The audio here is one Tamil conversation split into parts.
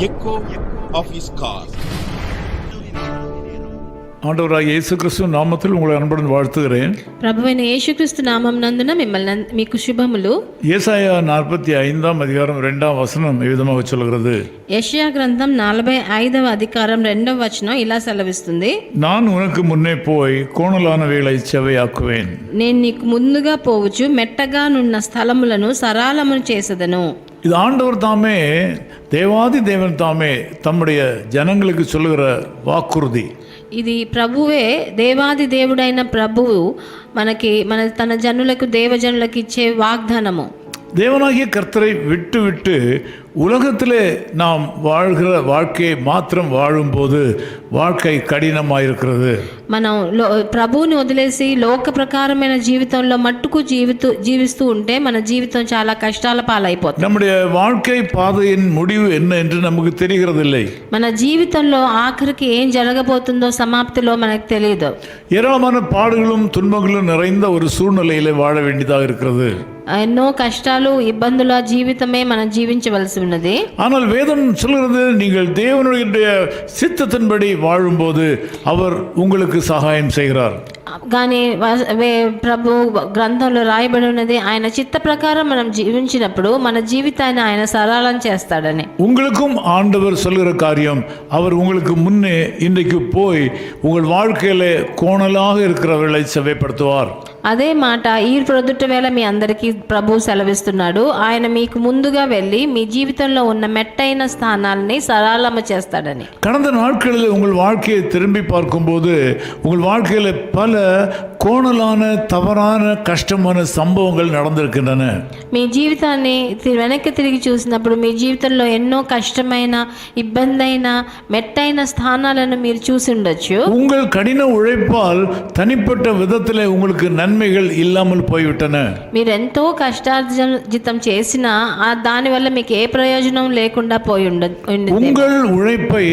echo of his call. ஆண்டவராக இயேசு கிறிஸ்துவ நாமத்தில் உங்களை அன்புடன் வாழ்த்துகிறேன் ప్రభువైన యేసుక్రీస్తు నామం నందున మిమ్మల్ని అన్- మీకు శుభములు ஏசாயா நாற்பத்தி ஐந்தாம் அதிகாரம் ரெண்டாம் வசனம் விதமாக சொல்கிறது యెషయా గ్రంథం నలభై ఐదవ అధికారం రెండవ వచనం ఇలా సెలవిస్తుంది நான் உனக்கு முன்னே போய் கோணலானவைகளை செவையாக்குவேன் నేను నీకు ముందుగా పోవచ్చు మెట్టగా నున్న స్థలములను సరాలమును చేసదను இது ஆண்டவர் தாமே தேவாதி தேவன் தாமே தம்முடைய ஜனங்களுக்கு சொல்லுகிற வாக்குறுதி ఇది ప్రభువే దేవాది దేవుడైన ప్రభువు మనకి మన తన జనులకు దేవజనులకు ఇచ్చే వాగ్దానము தேவனாகிய கர்த்தரை விட்டு விட்டு உலகத்திலே நாம் வாழ்கிற வாழ்க்கையை மாத்திரம் வாழும்போது வாழ்க்கை கடினமாயிருக்கிறது మనం లో ప్రభువుని వదిలేసి లోక ప్రకారమైన జీవితంలో మట్టుకు జీవితూ జీవిస్తూ ఉంటే మన జీవితం చాలా కష్టాల పాలైపోతుంది நம்முடைய வாழ்க்கை பாதையின் முடிவு என்ன என்று நமக்கு தெரிகிறதில்லை మన జీవితంలో ఆఖరికి ఏం జరగబోతుందో సమాప్తిలో మనకు తెలియదు ஏராளமான பாடுகளும் துன்பங்களும் நிறைந்த ஒரு சூழ்நிலையிலே வாழ வேண்டியதாக இருக்கிறது ఎన్నో కష్టాలు ఇబ్బందుల జీవితమే మనం జీవించవలసి ఉన్నది ஆனால் வேதம் சொல்கிறது நீங்கள் தேவனுடைய சித்தத்தின்படி வாழும்போது அவர் உங்களுக்கு சகாயம் செய்கிறார் కానీ వ- వే- ప్రభు గ్రంథంలో రాయబడి ఉన్నది ఆయన చిత్త ప్రకారం మనం జీవించినప్పుడు మన జీవితాన్ని ఆయన సరళం చేస్తాడని உங்களுக்கும் ஆண்டவர் சொல்கிற காரியம் அவர் உங்களுக்கு முன்னே இன்றைக்கு போய் உங்கள் வாழ்க்கையில கோணலாக இருக்கிறவர்களை செவைப்படுத்துவார் అదే మాట ఈ ప్రొద్దుట వేళ మీ అందరికీ ప్రభు సెలవిస్తున్నాడు ఆయన మీకు ముందుగా వెళ్ళి మీ జీవితంలో ఉన్న మెట్టైన స్థానాలని సరళమ చేస్తాడని கடந்த நாட்களில் உங்கள் வாழ்க்கையை திரும்பி பார்க்கும்போது உங்கள் வாழ்க்கையில் பல கோணலான தவறான கஷ்டமான சம்பவங்கள் நடந்திருக்கின்றன మీ జీవితాన్ని తి- వెనక్కి తిరిగి చూసినప్పుడు మీ జీవితంలో ఎన్నో కష్టమైన ఇబ్బందైన మెట్టైన స్థానాలను మీరు చూసి ఉండొచ్చు உங்கள் கடின உழைப்பால் தனிப்பட்ட விதத்தில் உங்களுக்கு நன்மைகள் இல்லாமல் போய்விட்டன మీరు ఎంతో కష్టార్జితం చేసినా ఆ దానివల్ల మీకు ఏ ప్రయోజనం లేకుండా పోయి ఉండ ఉండింది உங்கள் உழைப்பை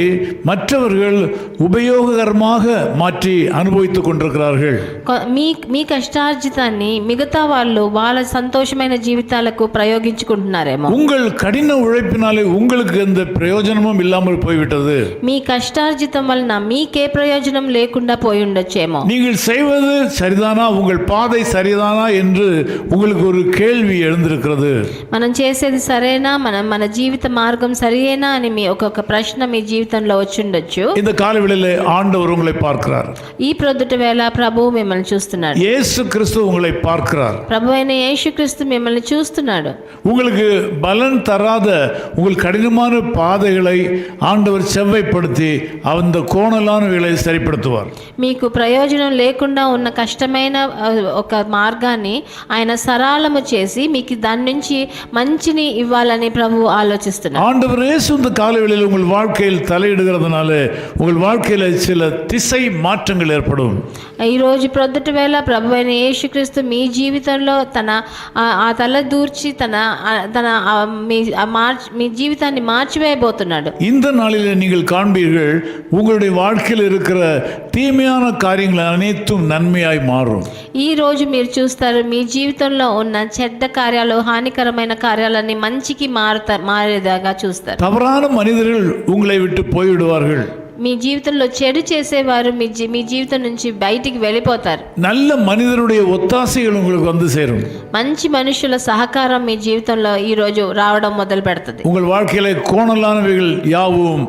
மற்றவர்கள் உபயோககரமாக மாற்றி அனுபவித்துக் கொண்டிருக்கிறார்கள் కొ- మీ మీ కష్టార్జితాన్ని మిగతా వాళ్ళు వాళ్ళ సంతోషమైన జీవితాలకు ప్రయోగించుకుంటున్నారేమో உங்கள் கடின உழைப்பினாலே உங்களுக்கு எந்த பிரயோஜனமும் இல்லாமல் போய்விட்டது మీ కష్టార్జితం వలన మీకే ప్రయోజనం లేకుండా పోయి ఉండొచ్చేమో நீங்கள் செய்வது சரிதானா உங்கள் பாதை சரிதானா என்று உங்களுக்கு ஒரு கேள்வி எழுந்திருக்கிறது మనం చేసేది సరేనా మనం మన జీవిత మార్గం సరియేనా అని మీ ఒక్కొక్క ప్రశ్న మీ జీవితంలో వచ్చి ఉండొచ్చు இந்த காலவெளியிலே ஆண்டவர் உங்களை பார்க்கிறார் ఈ ప్రొద్దుట వేళ ప్రభువు మిమ్మల్ని చూస్తున్నాడు இயேசு கிறிஸ்து உங்களை பார்க்கிறார் ప్రభు అయిన యేసుక్రీస్తు మిమ్మల్ని చూస్తున్నాడు உங்களுக்கு பலன் தராத உங்கள் கடினமான பாதைகளை ஆண்டவர் செவ்வைப்படுத்தி அந்த கோணலானவைகளை சரிப்படுத்துவார் మీకు ప్రయోజనం లేకుండా ఉన్న కష్టమైన ఆ, ఒక మార్గాన్ని ఆయన సరళము చేసి మీకు దాని నుంచి మంచిని ఇవ్వాలని ప్రభు ఆలోచిస్తున్నాడు ஆண்டவர் இயேசு இந்த காலவெளியில் உங்கள் வாழ்க்கையில் தலையிடுகிறதுனால உங்கள் வாழ்க்கையில் சில திசை மாற்றங்கள் ஏற்படும் ఈ రోజు ప్రొద్దుట వేళ ప్రభు అయిన యేసుక్రీస్తు మీ జీవితంలో తన ఆ ఆ తల దూర్చి తన ఆ, తన ఆ, మీ ఆ మార్చ్ మీ జీవితాన్ని మార్చివేయబోతున్నాడు இந்த நாளில் நீங்கள் காண்பீர்கள் உங்களுடைய வாழ்க்கையில் இருக்கிற தீமையான காரியங்கள் அனைத்தும் நன்மையாய் மாறும் ఈ రోజు మీరు చూస్తారు మీ జీవితంలో ఉన్న చెడ్డ కార్యాలు హానికరమైన కార్యాలన్నీ మంచికి మారుతా మారేదాగా చూస్తారు தவறான மனிதர்கள் உங்களை விட்டு போய்விடுவார்கள் మీ జీవితంలో చెడు చేసేవారు మీ జీ మీ జీవితం నుంచి బయటికి వెళ్ళిపోతారు நல்ல மனிதனுடைய ஒத்தாசைகள் உங்களுக்கு வந்து சேரும் మంచి మనుషుల సహకారం మీ జీవితంలో ఈ రోజు రావడం మొదలు పెడుతుంది உங்கள் வாழ்க்கையில கோணலானவைகள் யாவும்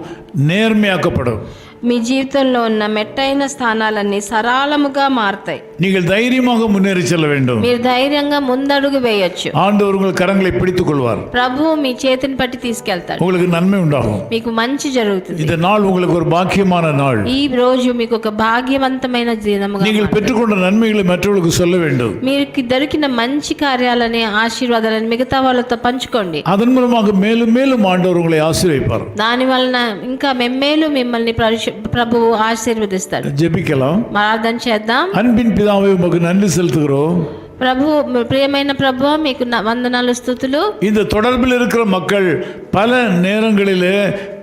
நேர்மையாக்கப்படும் మీ జీవితంలో ఉన్న మెట్టైన స్థానాలన్నీ సరళముగా మారుతాయి நீங்கள் தைரியமாக முன்னேறி செல்ல வேண்டும் మీరు ధైర్యంగా ముందడుగు వేయొచ్చు ஆண்டவர் உங்கள் கரங்களை பிடித்துக் கொள்வார் ప్రభువు మీ చేతిని పట్టి తీసుకెళ్తాడు உங்களுக்கு நன்மை உண்டாகும் మీకు మంచి జరుగుతుంది இந்த நாள் உங்களுக்கு ஒரு பாக்கியமான நாள் ఈ రోజు మీకు ఒక భాగ్యవంతమైన దినముగా நீங்கள் பெற்றுக்கொண்ட நன்மைகளை மற்றவர்களுக்கு சொல்ல வேண்டும் మీకు దొరికిన మంచి కార్యాలని ఆశీర్వాదాలని మిగతా వాళ్ళతో పంచుకోండి அதன் மூலமாக மேலும் மேலும் ஆண்டவர் உங்களை ஆசீர்வதிப்பார் దాని వలన ఇంకా మెమ్మేలు మిమ్మల్ని పరిశు- ప్రభువు ఆశీర్వదిస్తాడు ஜெபிக்கலாம் ప్రార్థన చేద్దాం அன்பின் பிதாவை உமக்கு நன்றி செலுத்துகிறோம் ప్రభు ప్రియమైన ప్రభు మీకు న- వందనాలు స్థుతులు இந்த தொடர்பில் இருக்கிற மக்கள் பல நேரங்களிலே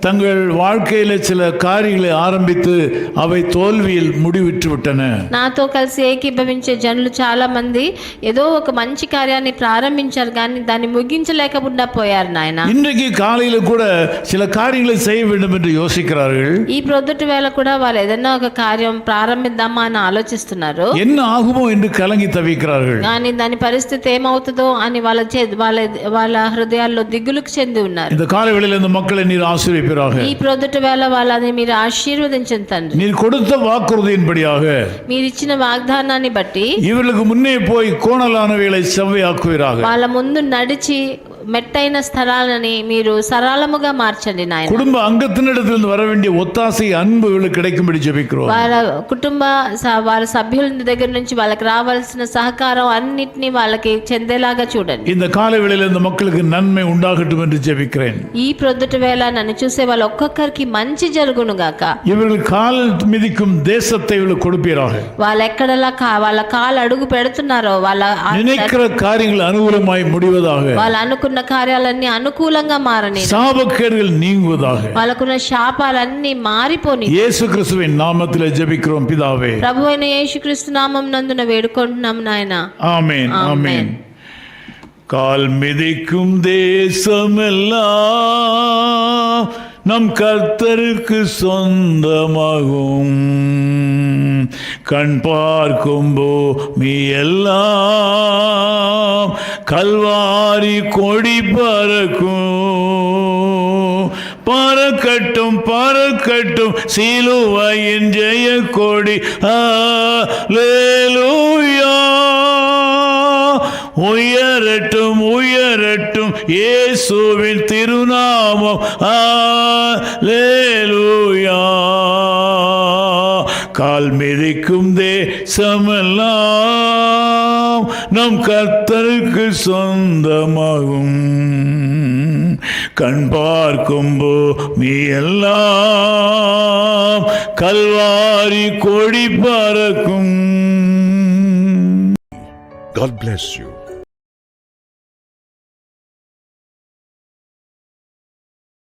தங்கள் வாழ்க்கையில சில కార్యங்களை ఆరంభించి అవి తోల్విల్ ముడివిట్టు విట్టన నాతో కలిసి ఏకీభవించే జనులు చాలా మంది ఏదో ఒక మంచి కార్యాన్ని ప్రారంభించారు కానీ దాన్ని ముగించలేకుండా పోయారు నాయన இன்றைக்கு காலையில கூட சில காரியங்களை செய்ய வேண்டும் என்று யோசிக்கிறார்கள் ఈ ప్రొద్దుటి వేళ కూడా వాళ్ళు ఏదైనా ఒక కార్యం ప్రారంభిద్దామా అని ఆలోచిస్తున్నారు என்ன ஆகுமோ என்று கலங்கி தவிக்கிறார்கள் కానీ దాని పరిస్థితి ఏమవుతుందో అని వాళ్ళ చే- వాళ్ళ వాళ్ళ హృదయాల్లో దిగులుకు చెంది ఉన్నారు இந்த காலை வேளையில இந்த மக்களை நீர் ஆசீர்வதிப்பீராக ఈ ప్రొద్దుటి వేళ వాళ్ళని మీరు ఆశీర్వదించండి తండ్రి நீர் கொடுத்த வாக்குறுதியின்படியாக మీరు ఇచ్చిన వాగ్దానాన్ని బట్టి இவர்களுக்கு முன்னே போய் கோணலானவைகளை செவ்வையாக்குவீராக వాళ్ళ ముందు నడిచి మెట్టైన స్థలాలని మీరు సరళముగా మార్చండి నాయన குடும்ப அங்கத்தினிடத்திலிருந்து வர வேண்டிய ஒத்தாசை அன்பு இவர்களுக்கு கிடைக்கும்படி ஜெபிக்கிறோம் వాళ్ళ కుటుంబ స- వాళ్ళ సభ్యుల దగ్గర నుంచి వాళ్ళకి రావాల్సిన సహకారం అన్నిటినీ వాళ్ళకి చెందేలాగా చూడండి இந்த காலவெளியில் இந்த மக்களுக்கு நன்மை உண்டாகட்டும் என்று ஜெபிக்கிறேன் ఈ ప్రొద్దుటి వేళ నన్ను చూసే వాళ్ళ ఒక్కొక్కరికి మంచి జరుగును గాక இவர்கள் கால் மிதிக்கும் தேசத்தை இவர்களுக்கு கொடுப்பீராக వాళ్ళు ఎక్కడలా కా వాళ్ళ కాలు అడుగు పెడుతున్నారో వాళ్ళ ఆ- நினைக்கிற காரியங்கள் அனுகூலமாய் முடிவதாக వాళ్ళు అనుకున్న కార్యాలన్నీ అనుకూలంగా మారని சாபக்கேடுகள் நீங்குவதாக వాళ్ళకున్న శాపాలన్నీ మారిపోని இயேசு கிறிஸ்துவின் நாமத்தில் ஜெபிக்கிறோம் பிதாவே ప్రభు అయిన యేసుక్రీస్తు నామం నందున వేడుకుంటున్నాం నాయన ஆமென் ஆமென் கால் மிதிக்கும் தேசமெல்லாம் நம் கர்த்தருக்கு சொந்தமாகும். கண் பார்க்கும் பூமி எல்லாம் கல்வாரி கொடி பறக்கும். பறக்கட்டும் பறக்கட்டும் சிலுவையின் ஜெய கொடி. லேலூயா உயரட்டும் இயேசுவின் திருநாமம். ஹalleluya கால் மிதிக்கும் தேசமெல்லாம் நம் கர்த்தருக்கு சொந்தமாகும். கண் பார்க்கும் பூமி எல்லாம் கல்வாரி கொடி பறக்கும். God bless you.